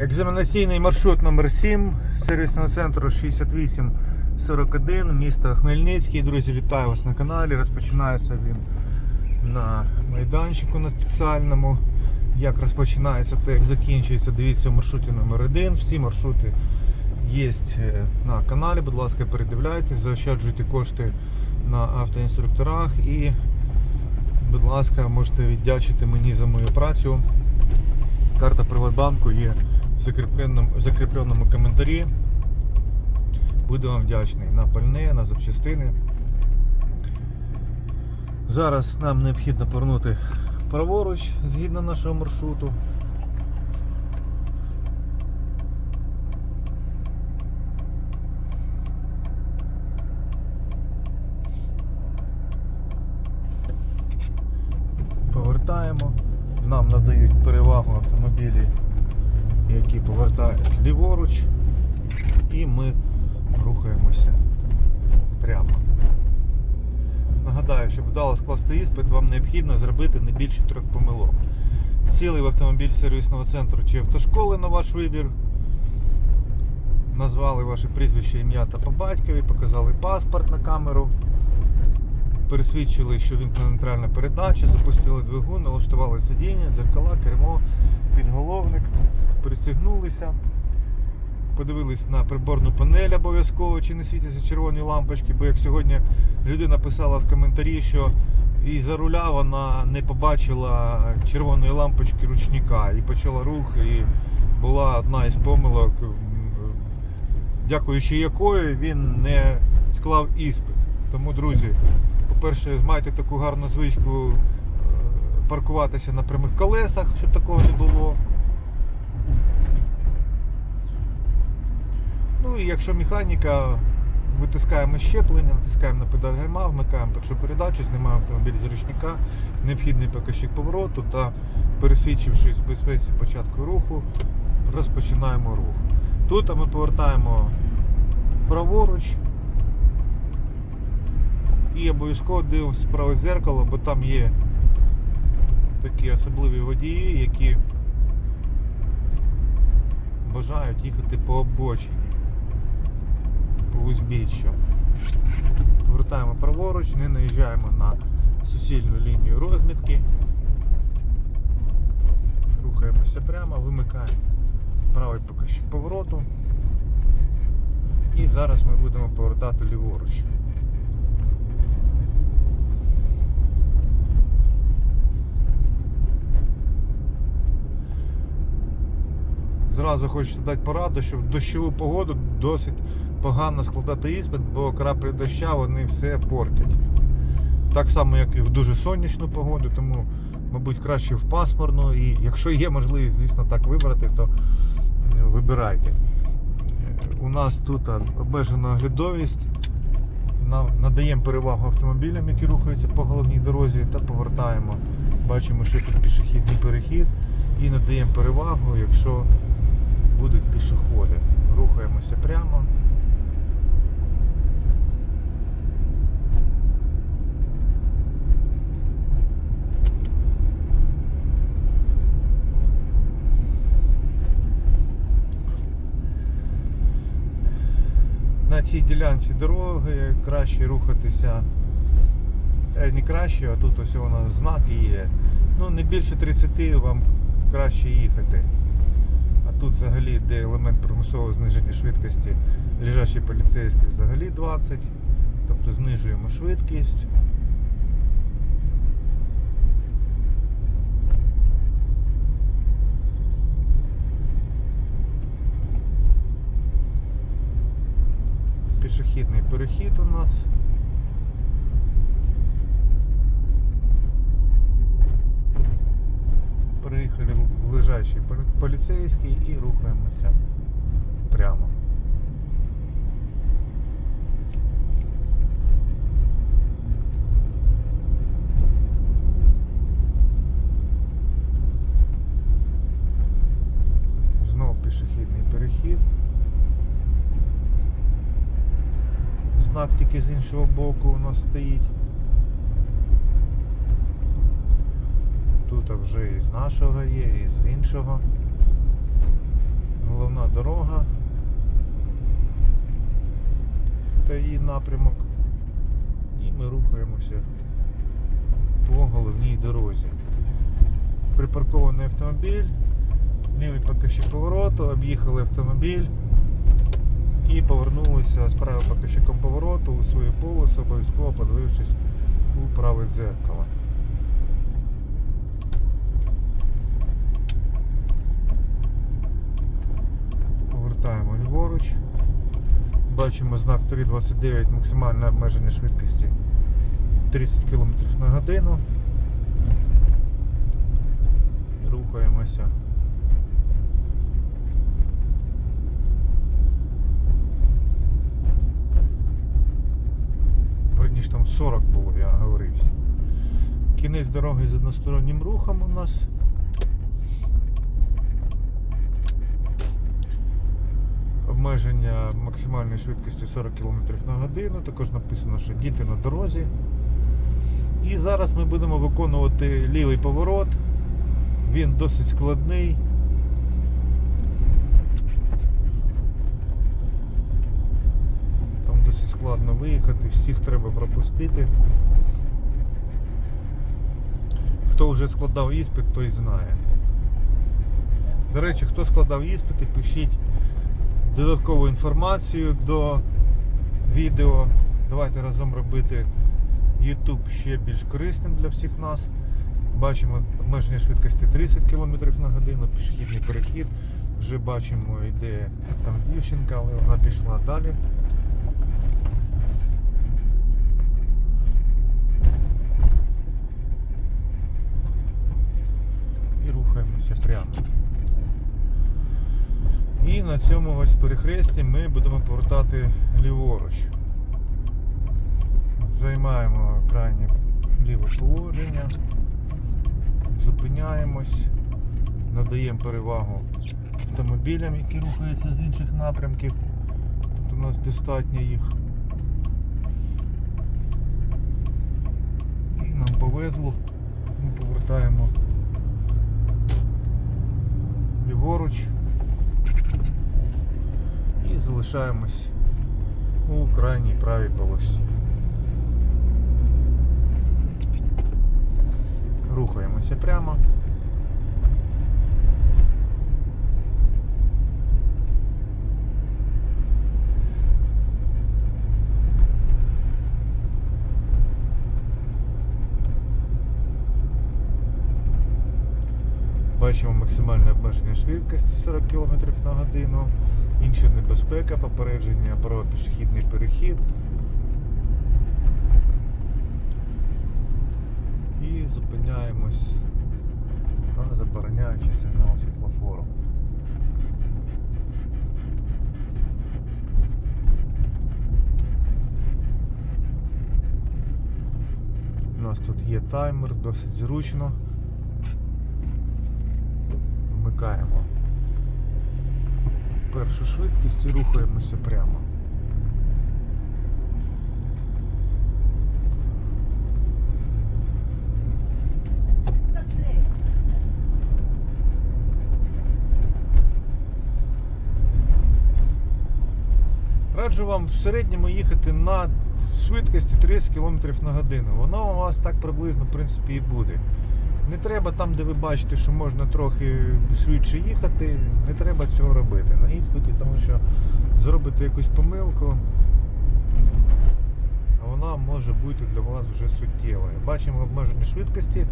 Екзаменаційний маршрут номер 7 сервісного центру 6841, місто Хмельницький. Друзі, вітаю вас на каналі. Розпочинається він на майданчику на спеціальному. Як розпочинається, так як закінчується, дивіться в маршруті номер 1 Всі маршрути є е, на каналі. Будь ласка, передивляйтесь, заощаджуйте кошти на автоінструкторах і, будь ласка, можете віддячити мені за мою працю. Карта Приватбанку є в закріпленому, в закріпленому коментарі. Буду вам вдячний на пальне, на запчастини. Зараз нам необхідно повернути праворуч згідно нашого маршруту. Повертаємо. Нам надають перевагу автомобілі, які повертають ліворуч, і ми рухаємося прямо. Нагадаю, щоб вдало скласти іспит, вам необхідно зробити не більше трьох помилок. Сіли в автомобіль сервісного центру чи автошколи на ваш вибір. Назвали ваше прізвище, ім'я та по батькові, показали паспорт на камеру, пересвідчили, що вімкнена нейтральна передача, запустили двигун, налаштували сидіння, дзеркала, кермо, підголовник, пристегнулися, подивились на приборну панель обов'язково, чи не світяться червоні лампочки, бо як сьогодні людина писала в коментарі, що і за руля вона не побачила червоної лампочки ручника і почала рух, і була одна із помилок, дякуючи якої він не склав іспит. Тому, друзі, по-перше, майте таку гарну звичку е, паркуватися на прямих колесах, щоб такого не було. Ну і якщо механіка, витискаємо щеплення, натискаємо на педаль гальма, вмикаємо першу передачу, знімаємо автомобіль з ручника, необхідний показчик повороту та пересвідчившись в безпеці початку руху, розпочинаємо рух. Тут ми повертаємо праворуч і обов'язково дивимося праве дзеркало, бо там є такі особливі водії, які бажають їхати по обочині, по узбіччю. Повертаємо праворуч, не наїжджаємо на суцільну лінію розмітки. Рухаємося прямо, вимикаємо правий покажчик повороту. І зараз ми будемо повертати ліворуч. Зразу хочеться дати пораду, що в дощову погоду досить погано складати іспит, бо краплі доща вони все портять. Так само, як і в дуже сонячну погоду, тому, мабуть, краще в пасмурну. І якщо є можливість, звісно, так вибрати, то е, вибирайте. Е, У нас тут обмежена оглядовість. Надаємо перевагу автомобілям, які рухаються по головній дорозі, та повертаємо. Бачимо, що тут пішохідний перехід і надаємо перевагу, якщо будуть пішоходи. Рухаємося прямо. На цій ділянці дороги краще рухатися. Е, Не краще, а тут ось у нас знак є. Ну, не більше 30 вам краще їхати. Тут взагалі де елемент примусового зниження швидкості, лежачий поліцейський взагалі 20. Тобто знижуємо швидкість. Пішохідний перехід у нас. Приїхали в лежачий полі- поліцейський і рухаємося прямо. Знову пішохідний перехід. Знак тільки з іншого боку у нас стоїть. вже і з нашого є, і з іншого. Головна дорога та її напрямок. І ми рухаємося по головній дорозі. Припаркований автомобіль, лівий поки що повороту, об'їхали автомобіль і повернулися з правим поки що повороту у свою полосу, обов'язково подивившись у праве дзеркало. Повертаємо ліворуч. Бачимо знак 329 максимальне обмеження швидкості 30 км на годину. Рухаємося. Верніше там 40 було, я говорився. Кінець дороги з одностороннім рухом у нас. Обмеження максимальної швидкості 40 км на годину. Також написано, що діти на дорозі. І зараз ми будемо виконувати лівий поворот. Він досить складний. Там досить складно виїхати, всіх треба пропустити. Хто вже складав іспит, той знає. До речі, хто складав іспити, пишіть додаткову інформацію до відео. Давайте разом робити YouTube ще більш корисним для всіх нас. Бачимо обмеження швидкості 30 км на годину, пішохідний перехід. Вже бачимо, йде там дівчинка, але вона пішла далі. І рухаємося прямо. І на цьому ось перехресті ми будемо повертати ліворуч. Займаємо крайнє ліве положення, зупиняємось, надаємо перевагу автомобілям, які рухаються з інших напрямків. Тут у нас достатньо їх. І нам повезло, ми повертаємо ліворуч і залишаємось у крайній правій полосі. Рухаємося прямо. Бачимо максимальне обмеження швидкості 40 км на годину. Інша небезпека, попередження про пішохідний перехід. І зупиняємось на забороняючий сигнал світлофору. У нас тут є таймер, досить зручно. Вмикаємо першу швидкість і рухаємося прямо. Раджу вам в середньому їхати на швидкості 30 км на годину. Воно у вас так приблизно в принципі і буде. Не треба там, де ви бачите, що можна трохи швидше їхати, не треба цього робити на іспиті, тому що зробите якусь помилку, вона може бути для вас вже суттєвою. Бачимо обмеження швидкості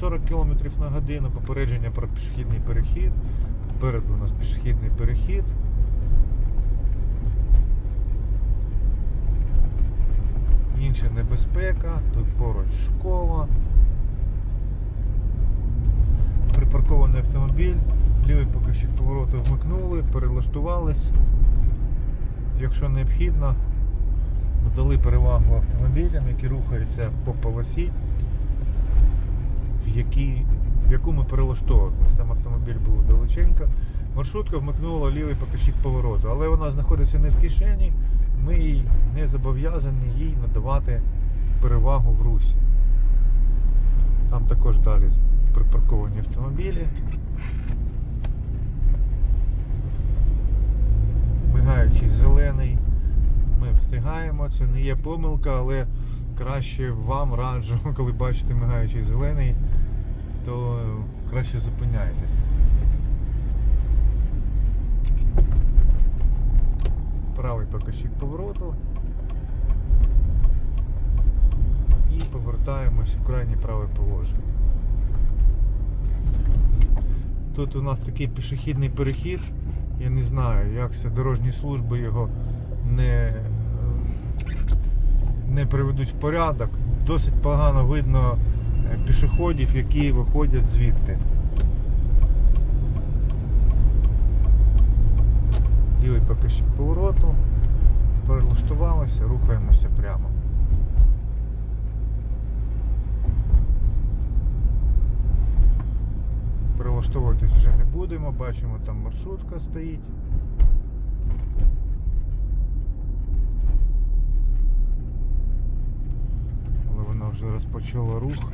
40 км на годину, попередження про пішохідний перехід. Попереду у нас пішохідний перехід. Інша небезпека, тут поруч школа. Припаркований автомобіль, лівий покажчик повороту вмикнули, перелаштувались. Якщо необхідно, надали перевагу автомобілям, які рухаються по полосі, в, якій, в яку ми перелаштовуємось. Там автомобіль був далеченько. Маршрутка вмикнула лівий покажчик повороту, але вона знаходиться не в кишені, ми їй не зобов'язані їй надавати перевагу в русі. Там також далі припарковані автомобілі. Мигаючий зелений, ми встигаємо, це не є помилка, але краще вам раджу, коли бачите мигаючий зелений, то краще зупиняйтесь. Правий покажчик повороту. І повертаємось у крайнє праве положення. Тут у нас такий пішохідний перехід. Я не знаю, як це дорожні служби його не, не приведуть в порядок. Досить погано видно е, пішоходів, які виходять звідти. Лівий покажчик повороту. Перелаштувалися, рухаємося прямо. Перелаштовуватись вже не будемо, бачимо, там маршрутка стоїть. Але вона вже розпочала рух.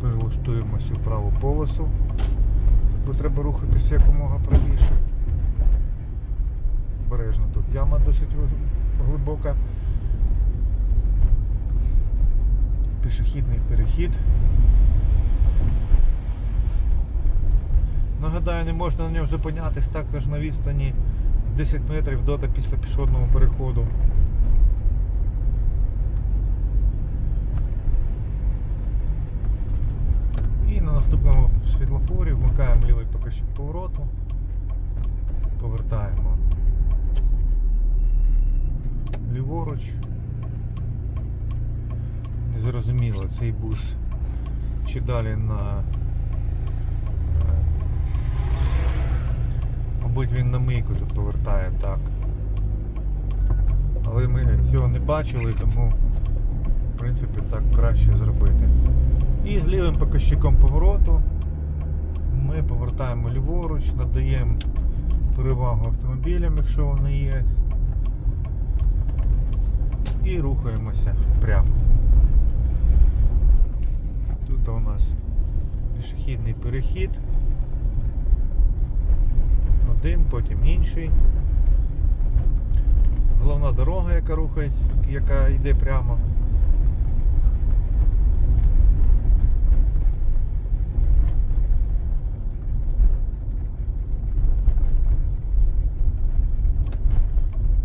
Перелаштуємося в праву полосу, бо треба рухатися якомога правіше обережно тут яма досить глибока. Пішохідний перехід. Нагадаю, не можна на ньому зупинятись також на відстані 10 метрів до та після пішохідного переходу. І на наступному світлофорі вмикаємо лівий покажчик повороту, повертаємо ліворуч. Незрозуміло, цей бус чи далі на. е, Мабуть, він на мийку тут повертає так. Але ми цього не бачили, тому в принципі так краще зробити. І з лівим показчиком повороту ми повертаємо ліворуч, надаємо перевагу автомобілям, якщо вони є, і рухаємося прямо. Тут у нас пішохідний перехід. Один, потім інший. Головна дорога, яка рухається, яка йде прямо.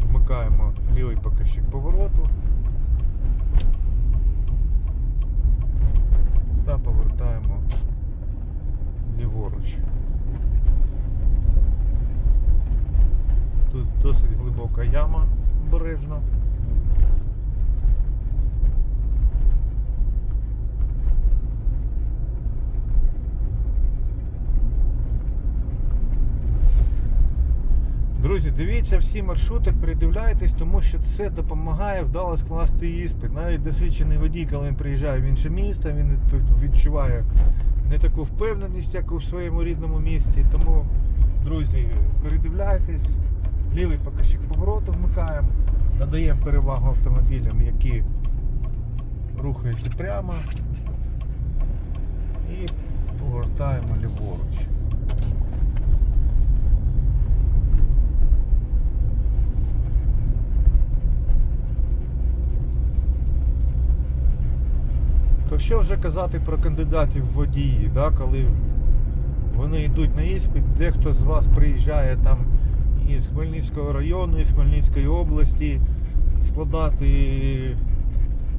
Вмикаємо лівий показчик повороту та повертаємо ліворуч. Тут досить глибока яма обережно. Друзі, дивіться всі маршрути, передивляйтесь, тому що це допомагає вдало скласти іспит. Навіть досвідчений водій, коли він приїжджає в інше місто, він відчуває не таку впевненість, як у своєму рідному місті. Тому, друзі, передивляйтесь, лівий покажчик повороту вмикаємо, надаємо перевагу автомобілям, які рухаються прямо і повертаємо ліворуч. То що вже казати про кандидатів в водії, да, коли вони йдуть на іспит, дехто з вас приїжджає там із Хмельницького району, із Хмельницької області складати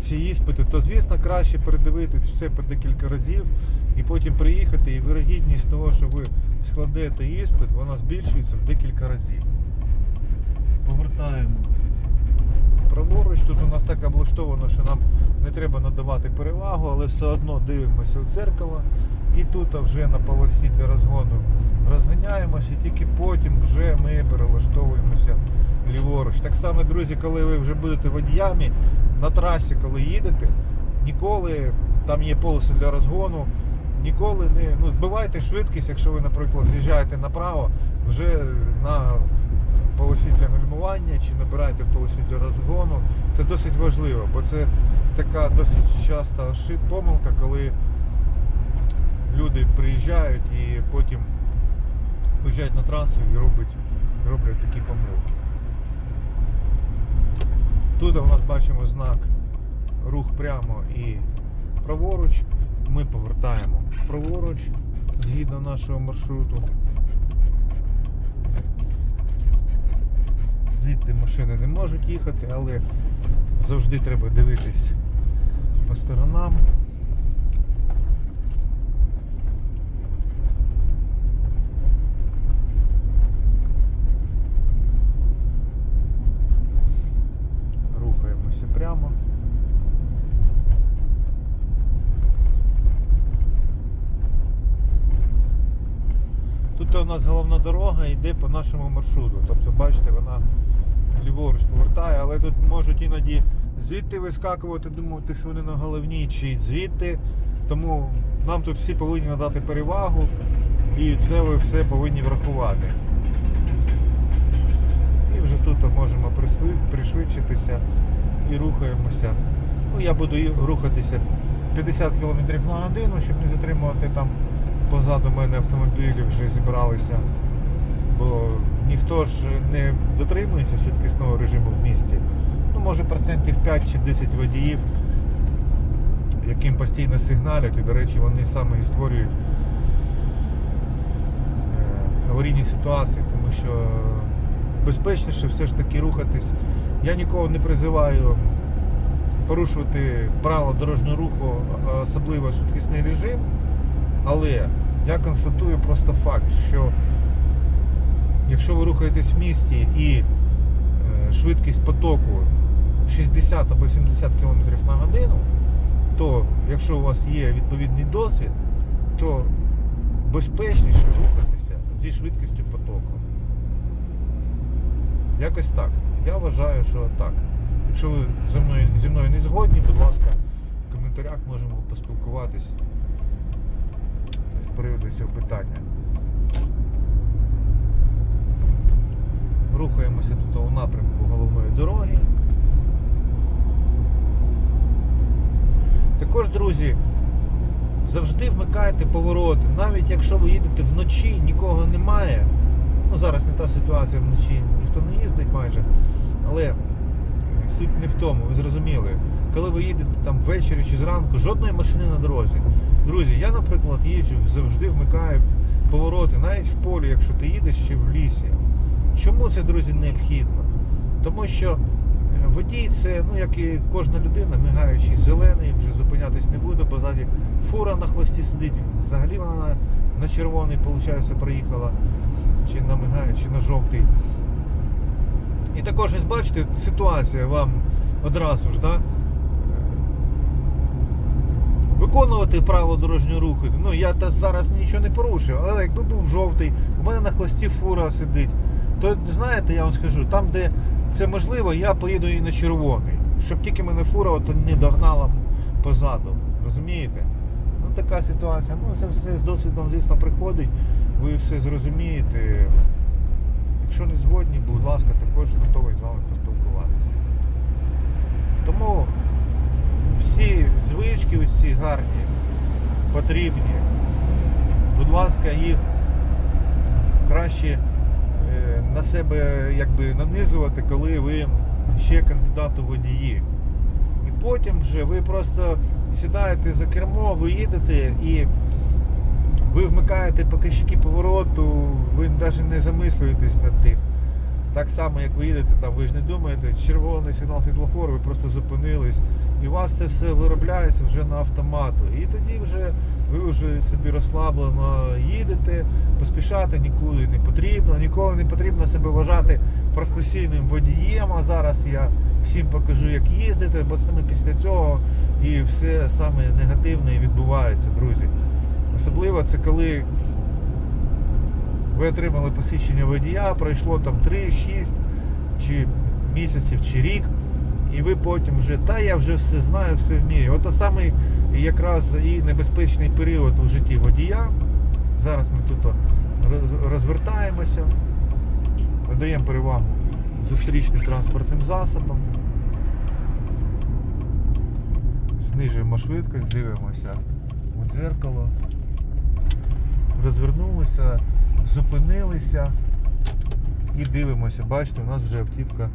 ці іспити, то звісно краще передивитись все по декілька разів і потім приїхати, і вирогідність того, що ви складете іспит, вона збільшується в декілька разів. Повертаємо праворуч. Тут у нас так облаштовано, що нам не треба надавати перевагу, але все одно дивимося в дзеркало. І тут вже на полосі для розгону розганяємося, і тільки потім вже ми перелаштовуємося ліворуч. Так само, друзі, коли ви вже будете водіями на трасі, коли їдете, ніколи там є полоси для розгону. Ніколи не ну, збивайте швидкість, якщо ви, наприклад, з'їжджаєте направо, вже на полосі для гальмування чи набираєте полосі для розгону. Це досить важливо, бо це така досить часта помилка, коли люди приїжджають і потім виїжджають на трасу і роблять, роблять такі помилки. Тут у нас бачимо знак рух прямо і праворуч. Ми повертаємо праворуч згідно нашого маршруту. Звідти машини не можуть їхати, але завжди треба дивитись по сторонам. Рухаємося прямо. Тут у нас головна дорога йде по нашому маршруту. Тобто, бачите, вона ліворуч повертає, але тут можуть іноді звідти вискакувати, думати, що вони на головній, чи звідти. Тому нам тут всі повинні надати перевагу і це ви все повинні врахувати. І вже тут можемо пришвидшитися і рухаємося. Ну, я буду рухатися 50 км на годину, щоб не затримувати там позаду мене автомобілі вже зібралися. Бо ніхто ж не дотримується швидкісного режиму в місті. Ну, може процентів 5 чи 10 водіїв, яким постійно сигналять, і, до речі, вони саме і створюють е, аварійні ситуації, тому що безпечніше все ж таки рухатись. Я нікого не призиваю порушувати правила дорожнього руху, особливо швидкісний режим. Але я констатую просто факт, що якщо ви рухаєтесь в місті і е, швидкість потоку 60 або 70 км на годину, то якщо у вас є відповідний досвід, то безпечніше рухатися зі швидкістю потоку. Якось так. Я вважаю, що так. Якщо ви зі мною, зі мною не згодні, будь ласка, в коментарях можемо поспілкуватись з приводу цього питання. Рухаємося тут у напрямку головної дороги. Також, друзі, завжди вмикайте повороти. Навіть якщо ви їдете вночі, нікого немає. Ну зараз не та ситуація вночі, ніхто не їздить майже. Але суть не в тому, ви зрозуміли. Коли ви їдете там ввечері чи зранку, жодної машини на дорозі. Друзі, я, наприклад, їжджу, завжди вмикаю повороти, навіть в полі, якщо ти їдеш чи в лісі. Чому це, друзі, необхідно? Тому що водій це, ну як і кожна людина, мигаючий зелений, вже зупинятись не буде, бо ззаді фура на хвості сидить. Взагалі вона на, на червоний, виходить, проїхала, чи на мигає, чи на жовтий. І також ось бачите, ситуація вам одразу ж, да? Виконувати правила дорожнього руху. Ну я та зараз нічого не порушив, але якби був жовтий, у мене на хвості фура сидить, то знаєте, я вам скажу, там, де це можливо, я поїду і на червоний, щоб тільки мене фура от не догнала позаду. Розумієте? Ну така ситуація. Ну це все з досвідом, звісно, приходить. Ви все зрозумієте. Якщо не згодні, будь ласка, також готовий з вами поспілкуватися. Тому всі звички, усі гарні, потрібні. Будь ласка, їх краще на себе якби нанизувати, коли ви ще кандидат у водії. І потім вже ви просто сідаєте за кермо, ви їдете і ви вмикаєте показчики повороту, ви навіть не замислюєтесь над тим. Так само, як ви їдете, там ви ж не думаєте, червоний сигнал світлофору, ви просто зупинились. І у вас це все виробляється вже на автомату. І тоді вже ви вже собі розслаблено їдете, поспішати нікуди не потрібно, ніколи не потрібно себе вважати професійним водієм. А зараз я всім покажу, як їздити, бо саме після цього і все саме негативне відбувається, друзі. Особливо це коли ви отримали посвідчення водія, пройшло там 3, 6 чи місяців чи рік, і ви потім вже, та я вже все знаю, все вмію. От самий якраз і небезпечний період у житті водія. Зараз ми тут розвертаємося, надаємо перевагу зустрічним транспортним засобам. Знижуємо швидкість, дивимося у дзеркало. розвернулися, зупинилися і дивимося. Бачите, у нас вже автівка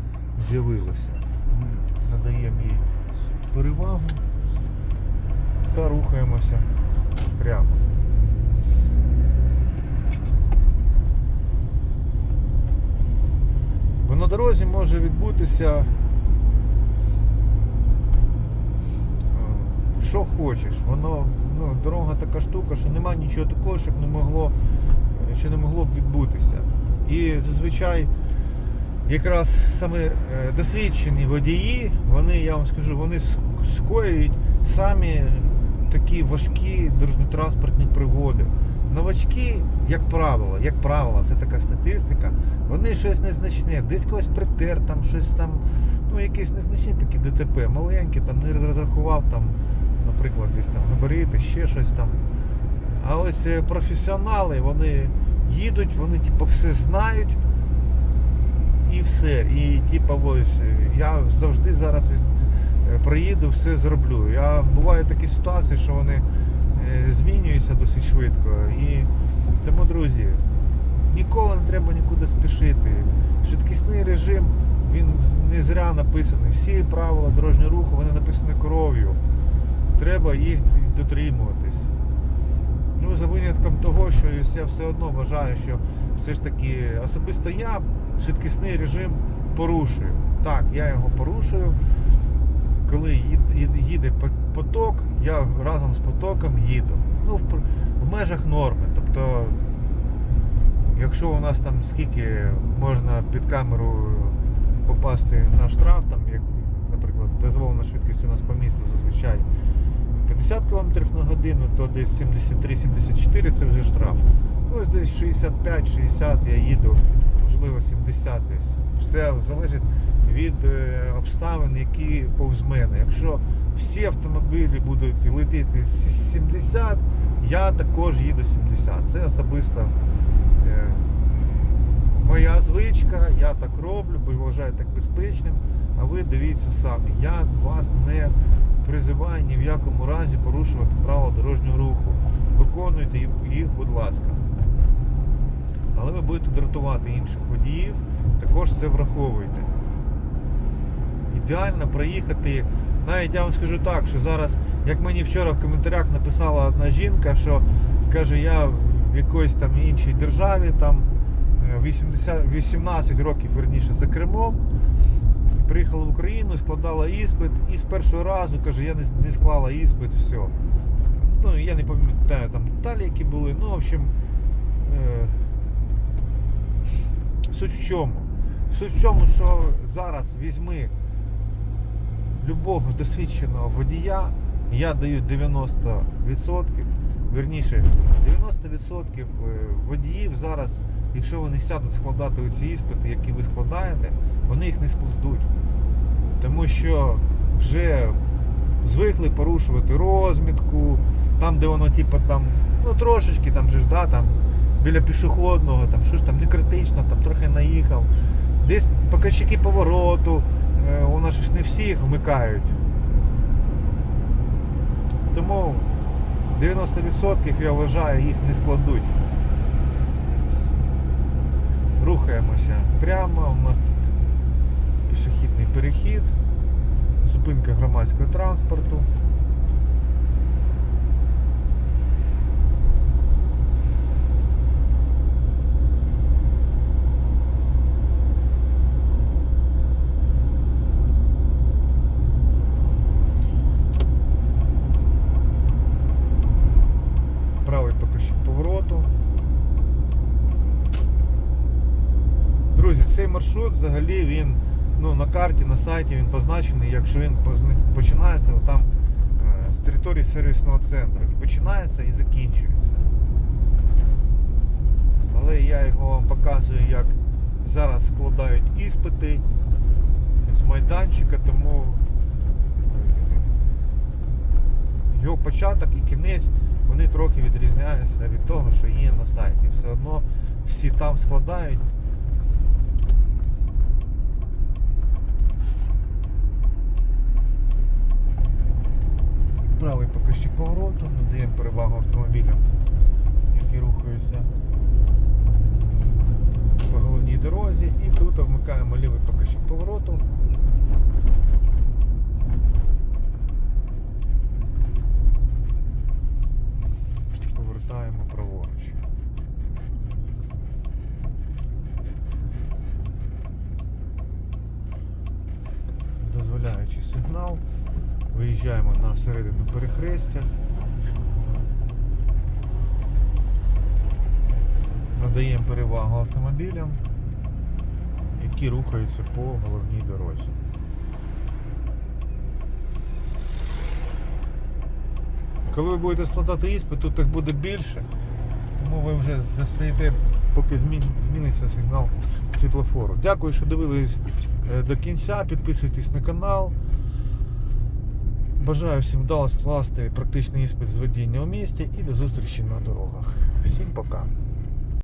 з'явилася. Ми надаємо їй перевагу та рухаємося прямо. Бо на дорозі може відбутися е, що хочеш. Воно, ну, дорога така штука, що немає нічого такого, щоб не могло, що не могло б відбутися. І зазвичай якраз саме е, досвідчені водії, вони, я вам скажу, вони скоюють самі такі важкі дорожньо-транспортні пригоди. Новачки, як правило, як правило, це така статистика, вони щось незначне, десь когось притер, там щось там, ну якісь незначні такі ДТП, маленькі, там не розрахував там, наприклад, десь там габарити, ще щось там. А ось е, професіонали, вони їдуть, вони типу все знають і все. І типу, ось я завжди зараз е, проїду, все зроблю. Я бувають такі ситуації, що вони е, змінюються досить швидко. І тому, друзі, ніколи не треба нікуди спішити. Швидкісний режим він не зря написаний. Всі правила дорожнього руху вони написані кров'ю. Треба їх дотримуватись. Ну, за винятком того, що я все одно вважаю, що все ж таки особисто я швидкісний режим порушую. Так, я його порушую. Коли їд- їд- їде поток, я разом з потоком їду. Ну, в, в межах норми. Тобто, якщо у нас там скільки можна під камеру попасти на штраф, там, як, наприклад, дозволена швидкість у нас по місту зазвичай 50 км на годину, то десь 73-74 це вже штраф. Ну, Ось десь 65-60 я їду, можливо 70 десь. Все залежить від е, обставин, які повз мене. Якщо всі автомобілі будуть летіти 70, я також їду 70. Це особисто е, моя звичка, я так роблю, бо вважаю так безпечним. А ви дивіться самі, я вас не призиваю ні в якому разі порушувати правила дорожнього руху. Виконуйте їх, будь ласка. Але ви будете дратувати інших водіїв, також це враховуйте. Ідеально проїхати. Навіть я вам скажу так, що зараз, як мені вчора в коментарях написала одна жінка, що каже, я в якоїсь там іншій державі, там е, 80, 18 років верніше за кермом, приїхала в Україну, складала іспит, і з першого разу каже, я не, склала іспит, все. Ну, я не пам'ятаю там деталі, які були. Ну, в общем, е, суть в чому? Суть в чому, що зараз візьми любого досвідченого водія, я даю 90%, верніше, 90% е, водіїв зараз, якщо вони сядуть складати оці іспити, які ви складаєте, вони їх не складуть. Тому що вже звикли порушувати розмітку, там, де воно, типу, там, ну трошечки там же ж, да, там, біля пішохідного, там щось там не критично, там трохи наїхав. Десь показчики повороту, е, у нас ж не всі їх вмикають. Тому 90% я вважаю їх не складуть. Рухаємося прямо, у нас тут пішохідний перехід, зупинка громадського транспорту. правий покажчик повороту. Друзі, цей маршрут взагалі він ну, на карті, на сайті він позначений, якщо він починається там з території сервісного центру. І починається і закінчується. Але я його вам показую, як зараз складають іспити з майданчика, тому е, його початок і кінець вони трохи відрізняються від того, що є на сайті. Все одно всі там складають. Правий покажчик повороту, надаємо перевагу автомобілям, які рухаються по головній дорозі. І тут вмикаємо лівий покажчик повороту. Повертаємо праворуч. Дозволяючи сигнал, виїжджаємо на середину перехрестя. Надаємо перевагу автомобілям, які рухаються по головній дорозі. Коли ви будете складати іспит, тут їх буде більше, тому ви вже не стоїте, поки зміниться сигнал світлофору. Дякую, що дивились е, до кінця. Підписуйтесь на канал. Бажаю всім вдало скласти практичний іспит з водіння у місті і до зустрічі на дорогах. Всім пока.